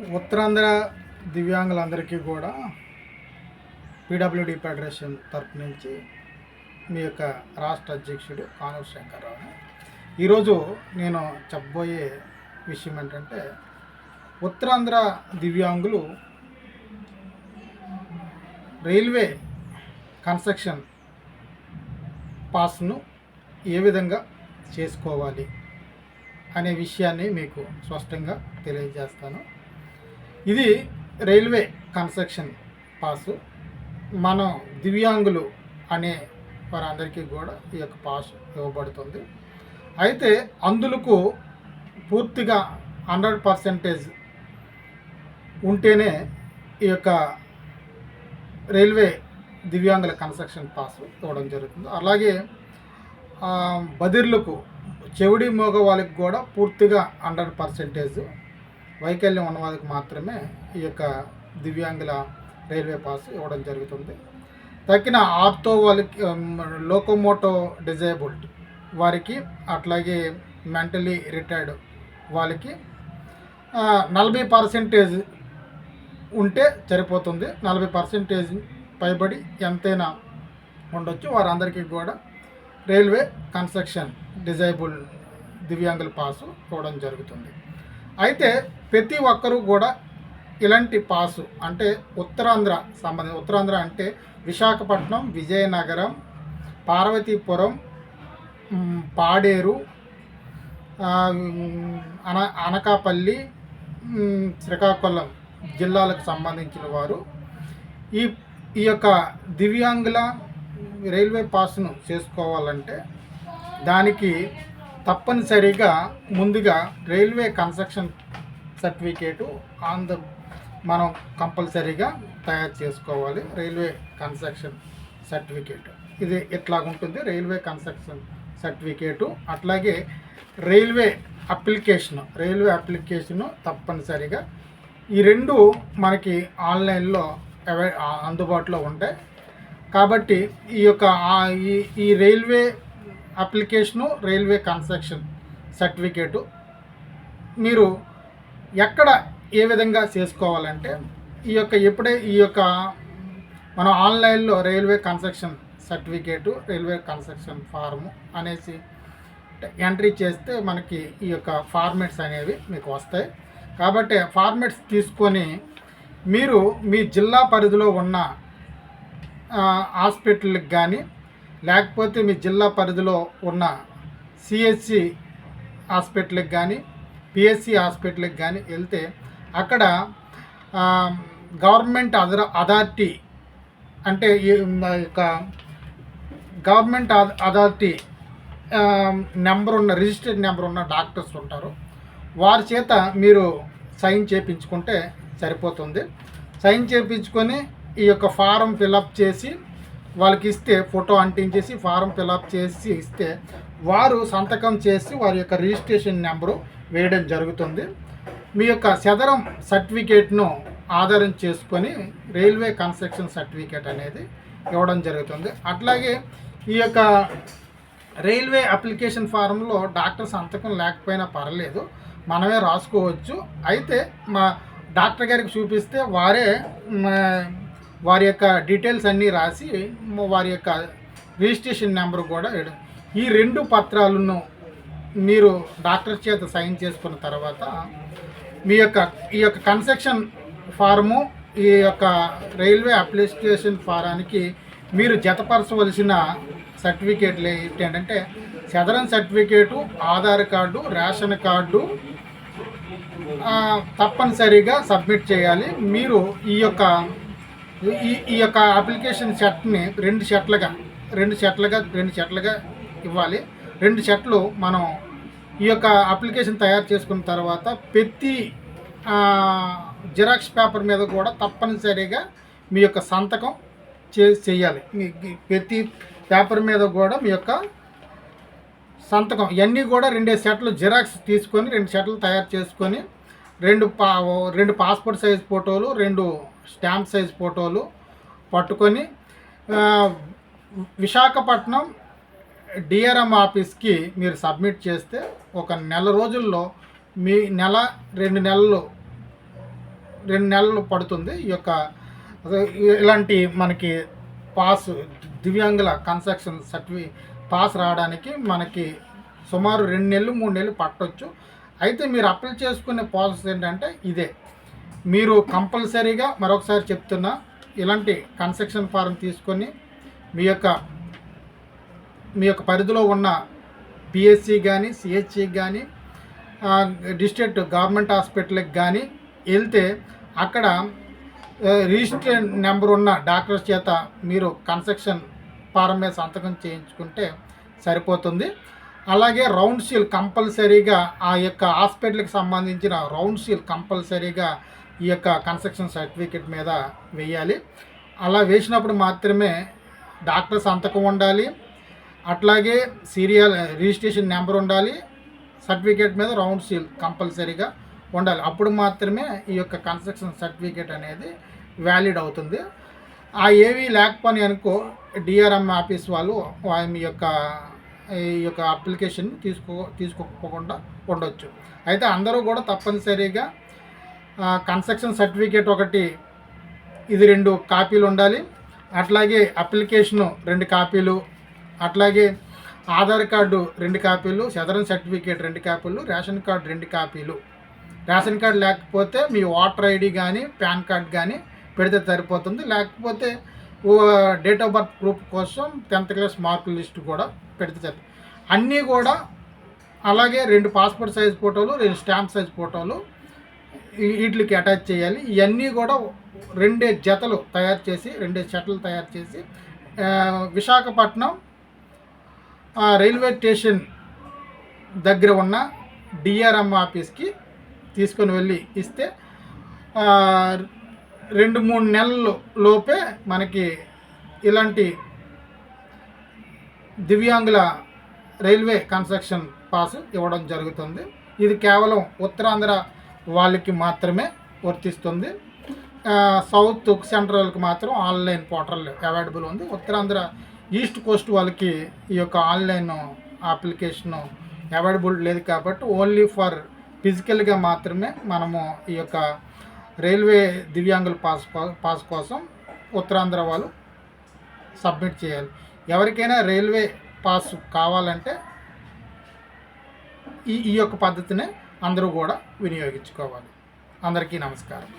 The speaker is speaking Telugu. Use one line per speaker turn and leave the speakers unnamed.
ఉత్తరాంధ్ర దివ్యాంగులందరికీ కూడా పీడబ్ల్యూడి ఫెడరేషన్ తరపు నుంచి మీ యొక్క రాష్ట్ర అధ్యక్షుడు కానూరు శంకర్రావు ఈరోజు నేను చెప్పబోయే విషయం ఏంటంటే ఉత్తరాంధ్ర దివ్యాంగులు రైల్వే కన్స్ట్రక్షన్ పాస్ను ఏ విధంగా చేసుకోవాలి అనే విషయాన్ని మీకు స్పష్టంగా తెలియజేస్తాను. ఇది రైల్వే కన్స్ట్రక్షన్ పాసు. మనం దివ్యాంగులు అనే వారందరికీ కూడా ఈ యొక్క పాస్ ఇవ్వబడుతుంది. అయితే అందులకు పూర్తిగా హండ్రెడ్ పర్సెంటేజ్ ఉంటేనే ఈ యొక్క రైల్వే దివ్యాంగుల కన్స్ట్రక్షన్ పాస్ ఇవ్వడం జరుగుతుంది. అలాగే బదిర్లకు చెవిడి మోగ వాళ్ళకి కూడా పూర్తిగా హండ్రెడ్ పర్సెంటేజ్ వైకల్యం ఉన్న వారికి మాత్రమే ఈ యొక్క దివ్యాంగుల రైల్వే పాస్ ఇవ్వడం జరుగుతుంది. తగ్గిన ఆర్తో వాళ్ళకి లోకోమోటో డిజేబుల్డ్ వారికి అట్లాగే మెంటలీ రిటైర్డ్ వాళ్ళకి నలభై పర్సెంటేజ్ ఉంటే సరిపోతుంది. నలభై పర్సెంటేజ్ పైబడి ఎంతైనా ఉండొచ్చు. వారందరికీ కూడా రైల్వే కన్స్ట్రక్షన్ డిజైబుల్ దివ్యాంగుల పాసు ఇవ్వడం జరుగుతుంది. అయితే ప్రతి ఒక్కరూ కూడా ఇలాంటి పాసు అంటే ఉత్తరాంధ్ర సంబంధించి ఉత్తరాంధ్ర అంటే విశాఖపట్నం విజయనగరం పార్వతీపురం పాడేరు అన అనకాపల్లి శ్రీకాకుళం జిల్లాలకు సంబంధించిన వారు ఈ ఈ యొక్క దివ్యాంగుల రైల్వే పాస్ను చేసుకోవాలంటే దానికి తప్పనిసరిగా ముందుగా railway construction certificate on the మనం కంపల్సరీగా తయారు చేసుకోవాలి రైల్వే కన్స్ట్రక్షన్ సర్టిఫికేట్. ఇది ఇట్లాగుంటుంది రైల్వే కన్స్ట్రక్షన్ సర్టిఫికేటు అట్లాగే రైల్వే అప్లికేషన్ రైల్వే అప్లికేషను తప్పనిసరిగా. ఈ రెండు మనకి ఆన్లైన్లో అవై అందుబాటులో ఉంటాయి. కాబట్టి ఈ యొక్క ఈ ఈ railway application railway construction certificate. మీరు ఎక్కడ ఏ విధంగా చేసుకోవాలంటే ఈ యొక్క ఎప్పుడే ఈ యొక్క మనం ఆన్లైన్లో railway construction certificate railway construction form అనేసి ఎంట్రీ చేస్తే మనకి ఈ యొక్క ఫార్మెట్స్ అనేవి మీకు వస్తాయి. కాబట్టి ఫార్మెట్స్ తీసుకొని మీరు మీ జిల్లా పరిధిలో ఉన్న హాస్పిటల్కి కానీ లేకపోతే మీ జిల్లా పరిధిలో ఉన్న సిహెచ్సి హాస్పిటల్కి కానీ పిఎస్సి హాస్పిటల్కి కానీ వెళ్తే అక్కడ గవర్నమెంట్ అదర్ అథారిటీ అంటే యొక్క గవర్నమెంట్ అథారిటీ నెంబర్ ఉన్న రిజిస్టర్డ్ నెంబర్ ఉన్న డాక్టర్స్ ఉంటారు. వారి చేత మీరు సైన్ చేయించుకుంటే సరిపోతుంది. సైన్ చేయించుకొని ఈ యొక్క ఫారం ఫిలప్ చేసి వాళ్ళకి ఇస్తే ఫోటో అంటించేసి ఫారం ఫిలప్ చేసి ఇస్తే వారు సంతకం చేసి వారి యొక్క రిజిస్ట్రేషన్ నెంబరు వేయడం జరుగుతుంది. మీ యొక్క సదరం సర్టిఫికేట్ను ఆధారం చేసుకొని రైల్వే కన్స్ట్రక్షన్ సర్టిఫికేట్ అనేది ఇవ్వడం జరుగుతుంది. అట్లాగే ఈ యొక్క రైల్వే అప్లికేషన్ ఫారంలో డాక్టర్ సంతకం లేకపోయినా పర్లేదు మనమే రాసుకోవచ్చు. అయితే మా డాక్టర్ గారికి చూపిస్తే వారే వారి యొక్క డీటెయిల్స్ అన్నీ రాసి వారి యొక్క రిజిస్ట్రేషన్ నెంబర్ కూడా ఈ రెండు పత్రాలను మీరు డాక్టర్ చేత సైన్ చేసుకున్న తర్వాత మీ యొక్క ఈ యొక్క కన్స్ట్రక్షన్ ఫారము ఈ యొక్క రైల్వే అప్లికేషన్ ఫారానికి మీరు జతపరచవలసిన సర్టిఫికేట్లు ఏంటంటే చదరం certificate Aadhaar card ration card తప్పనిసరిగా సబ్మిట్ చేయాలి. మీరు ఈ యొక్క ఈ ఈ యొక్క అప్లికేషన్ సెట్ని రెండు సెట్లుగా రెండు సెట్లుగా రెండు సెట్లుగా ఇవ్వాలి. రెండు సెట్లు మనం ఈ యొక్క అప్లికేషన్ తయారు చేసుకున్న తర్వాత ప్రతి జిరాక్స్ పేపర్ మీద కూడా తప్పనిసరిగా మీ యొక్క సంతకం చే చేయాలి. మీ మీ ప్రతి పేపర్ మీద కూడా మీ యొక్క సంతకం. ఇవన్నీ కూడా రెండే సెట్లు జిరాక్స్ తీసుకొని రెండు సెట్లు తయారు చేసుకొని రెండు పా రెండు పాస్పోర్ట్ సైజ్ ఫోటోలు రెండు స్టాంప్ సైజ్ ఫోటోలు పట్టుకొని విశాఖపట్నం డిఆర్ఎం ఆఫీస్కి మీరు సబ్మిట్ చేస్తే ఒక నెల రోజుల్లో మీ నెల రెండు నెలలు రెండు నెలలు పడుతుంది ఈ యొక్క ఇలాంటి మనకి పాస్ దివ్యాంగుల కన్స్ట్రక్షన్ సర్టిఫి పాస్ రావడానికి మనకి సుమారు రెండు నెలలు మూడు నెలలు పట్టవచ్చు అయితే మీరు అప్లై చేసుకునే ప్రాసెస్ ఏంటంటే ఇదే. మీరు కంపల్సరీగా మరొకసారి చెప్తున్నా ఇలాంటి కన్స్ట్రక్షన్ ఫారం తీసుకొని మీ యొక్క మీ యొక్క పరిధిలో ఉన్న పిఎస్సి కానీ సిహెచ్సి కానీ డిస్ట్రిక్ట్ గవర్నమెంట్ హాస్పిటల్కి కానీ వెళ్తే అక్కడ రిజిస్టర్ నెంబర్ ఉన్న డాక్టర్స్ చేత మీరు కన్స్ట్రక్షన్ ఫారం మీద సంతకం చేయించుకుంటే సరిపోతుంది. అలాగే రౌండ్ సీల్ కంపల్సరీగా ఆ యొక్క హాస్పిటల్కి సంబంధించిన రౌండ్ సీల్ కంపల్సరీగా ఈ యొక్క కన్స్ట్రక్షన్ సర్టిఫికేట్ మీద వేయాలి. అలా వేసినప్పుడు మాత్రమే డాక్టర్ సంతకం ఉండాలి. అట్లాగే సీరియల్ రిజిస్ట్రేషన్ నెంబర్ ఉండాలి. సర్టిఫికేట్ మీద రౌండ్ సీల్ కంపల్సరీగా ఉండాలి. అప్పుడు మాత్రమే ఈ యొక్క కన్స్ట్రక్షన్ సర్టిఫికేట్ అనేది వ్యాలిడ్ అవుతుంది. ఆ ఏవి లేకపోని అనుకో డిఆర్ఎం ఆఫీస్ వాళ్ళు వా- మీ యొక్క ఈ యొక్క అప్లికేషన్ తీసుకో తీసుకోకుండా ఉండొచ్చు. అయితే అందరూ కూడా తప్పనిసరిగా కన్స్ట్రక్షన్ సర్టిఫికేట్ ఒకటి ఇది రెండు కాపీలు ఉండాలి. అట్లాగే అప్లికేషను రెండు కాపీలు అట్లాగే ఆధార్ కార్డు రెండు కాపీలు సదరన్ సర్టిఫికేట్ రెండు కాపీలు రేషన్ కార్డు రెండు కాపీలు. రేషన్ కార్డు లేకపోతే మీ ఓటర్ ఐడి కానీ పాన్ కార్డ్ కానీ పెడితే సరిపోతుంది. లేకపోతే డేట్ ఆఫ్ బర్త్ ప్రూఫ్ కోసం టెన్త్ క్లాస్ మార్కుల లిస్ట్ కూడా పెడితే సరి అన్నీ కూడా అలాగే రెండు పాస్పోర్ట్ సైజ్ ఫోటోలు రెండు స్టాంప్ సైజ్ ఫోటోలు వీటికి అటాచ్ చేయాలి. ఇవన్నీ కూడా రెండే జతలు తయారు చేసి రెండే షటలు తయారు చేసి విశాఖపట్నం రైల్వే స్టేషన్ దగ్గర ఉన్న డిఆర్ఎం ఆఫీస్కి తీసుకొని వెళ్ళి ఇస్తే రెండు మూడు నెలల లోపే మనకి ఇలాంటి దివ్యాంగుల రైల్వే కన్స్ట్రక్షన్ పాస్ ఇవ్వడం జరుగుతుంది. ఇది కేవలం ఉత్తరాంధ్ర వాళ్ళకి మాత్రమే వర్తిస్తుంది. సౌత్ సెంట్రల్కి మాత్రం ఆన్లైన్ పోర్టల్ అవైలబుల్ ఉంది. ఉత్తరాంధ్ర ఈస్ట్ కోస్ట్ వాళ్ళకి ఈ యొక్క ఆన్లైన్ అప్లికేషన్ అవైలబుల్ లేదు కాబట్టి ఓన్లీ ఫర్ ఫిజికల్గా మాత్రమే మనము ఈ యొక్క రైల్వే దివ్యాంగుల పాస్ పాస్ కోసం ఉత్తరాంధ్ర వాళ్ళు సబ్మిట్ చేయాలి. ఎవరికైనా రైల్వే పాస్ కావాలంటే ఈ ఈ యొక్క పద్ధతినే అందరూ కూడా వినియోగించుకోవాలి. అందరికీ నమస్కారం.